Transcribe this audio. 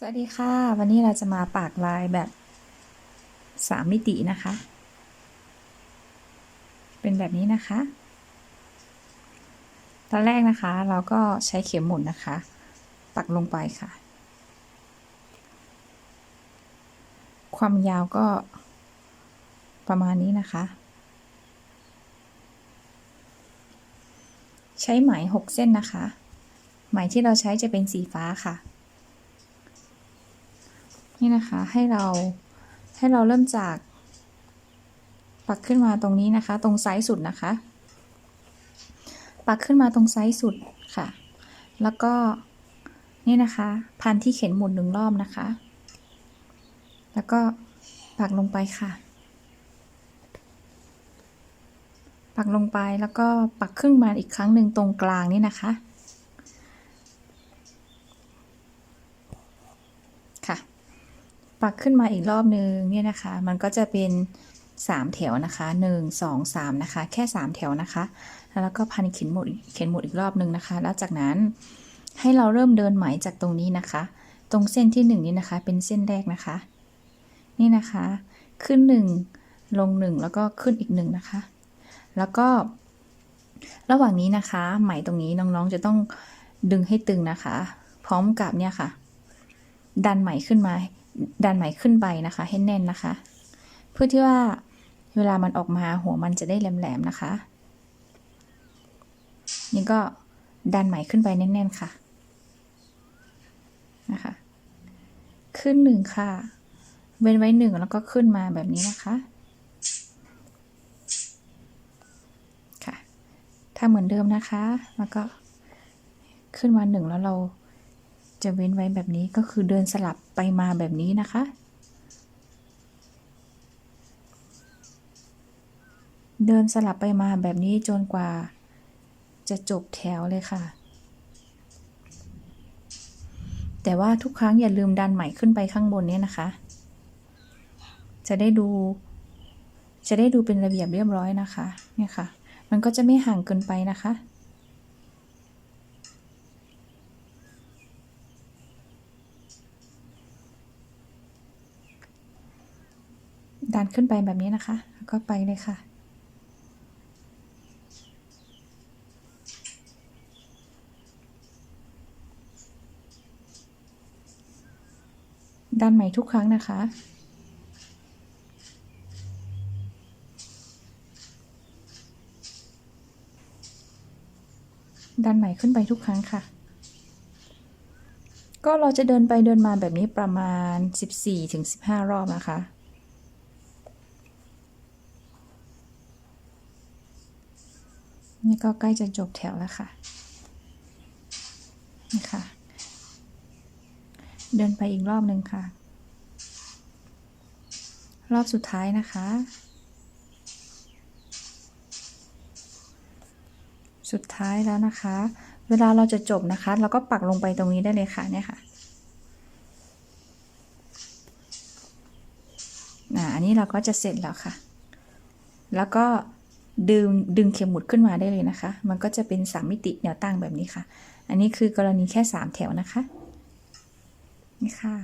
สวัสดีค่ะ วันนี้เราจะมาปากลายแบบสามมิตินะคะ เป็นแบบนี้นะคะ ตอนแรกนะคะเราก็ใช้เข็มหมุนนะคะ ปักลงไปค่ะ ความยาวก็ประมาณนี้นะคะ ใช้ไหมหกเส้นนะคะ ไหมที่เราใช้จะเป็นสีฟ้าค่ะ นี่นะคะให้เราให้เราเริ่มจาก ปักขึ้นมาตรงนี้นะคะ ตรงไซส์สุดนะคะ ปักขึ้นมาตรงไซส์สุดค่ะ แล้วก็นี่นะคะ พันที่เข็นหมุนหนึ่งรอบนะคะ แล้วก็ปักลงไปค่ะ ปักลงไปแล้วก็ปักครึ่งมาอีกครั้งหนึ่งตรงกลางนี่นะคะ ปักขึ้นมาอีกรอบนึงเนี่ยนะคะ มันก็จะเป็นสามแถวนะคะหนึ่งสองสามนะคะ แค่สามแถวนะคะ แล้วก็พันเข็มหมุดเข็มหมุดอีกรอบนึงนะคะ แล้วจากนั้นให้เราเริ่มเดินไหมจากตรงนี้นะคะ ตรงเส้นที่หนึ่งนี้นะคะ เป็นเส้นแรกนะคะ นี่นะคะ ขึ้นหนึ่งลงหนึ่งแล้วก็ขึ้นอีกหนึ่งนะคะ แล้วก็ระหว่างนี้นะคะ ไหมตรงนี้น้องๆจะต้องดึงให้ตึงนะคะ พร้อมกับเนี่ยค่ะ ดันไหมขึ้นมา ดันไหมขึ้นไปนะคะ ให้แน่นนะคะ เพื่อที่ว่าเวลามันออกมาหัวมันจะได้แหลมๆนะคะ นี่ก็ดันไหมขึ้นไปแน่นๆค่ะนะคะ ขึ้นหนึ่งค่ะ เว้นไว้หนึ่งแล้วก็ขึ้นมาแบบนี้นะคะค่ะถ้าเหมือนเดิมนะคะ แล้วก็ขึ้นมาหนึ่งแล้วเรา จะเว้นไว้แบบนี้ก็คือเดินสลับไปมาแบบนี้นะคะ เดินสลับไปมาแบบนี้จนกว่า จะจบแถวเลยค่ะ แต่ว่าทุกครั้งอย่าลืมดันไหมขึ้นไปข้างบนนี้นะคะ จะได้ดู จะได้ดูเป็นระเบียบเรียบร้อยนะคะ เนี่ยค่ะ มันก็จะไม่ห่างเกินไปนะคะ ดันขึ้นไปแบบนี้นะคะ แล้วก็ไปเลยค่ะ ดันใหม่ทุกครั้งนะคะ ดันใหม่ขึ้นไปทุกครั้งค่ะก็เราจะเดินไปเดินมาแบบนี้ประมาณ 14-15 รอบนะคะ นี่ก็ใกล้จะจบแถวแล้วค่ะนี่ค่ะ เดินไปอีกรอบหนึ่งค่ะ รอบสุดท้ายนะคะ สุดท้ายแล้วนะคะ เวลาเราจะจบนะคะ เราก็ปักลงไปตรงนี้ได้เลยค่ะเนี่ยค่ะอันนี้เราก็จะเสร็จแล้วค่ะ แล้วก็ ดึงดึงเข็มหมุดขึ้นมาได้เลยนะคะ มันก็จะเป็นสามิติแนวตั้งแบบนี้ค่ะ อันนี้คือกรณีแค่สามแถวนะคะ นี่ค่ะ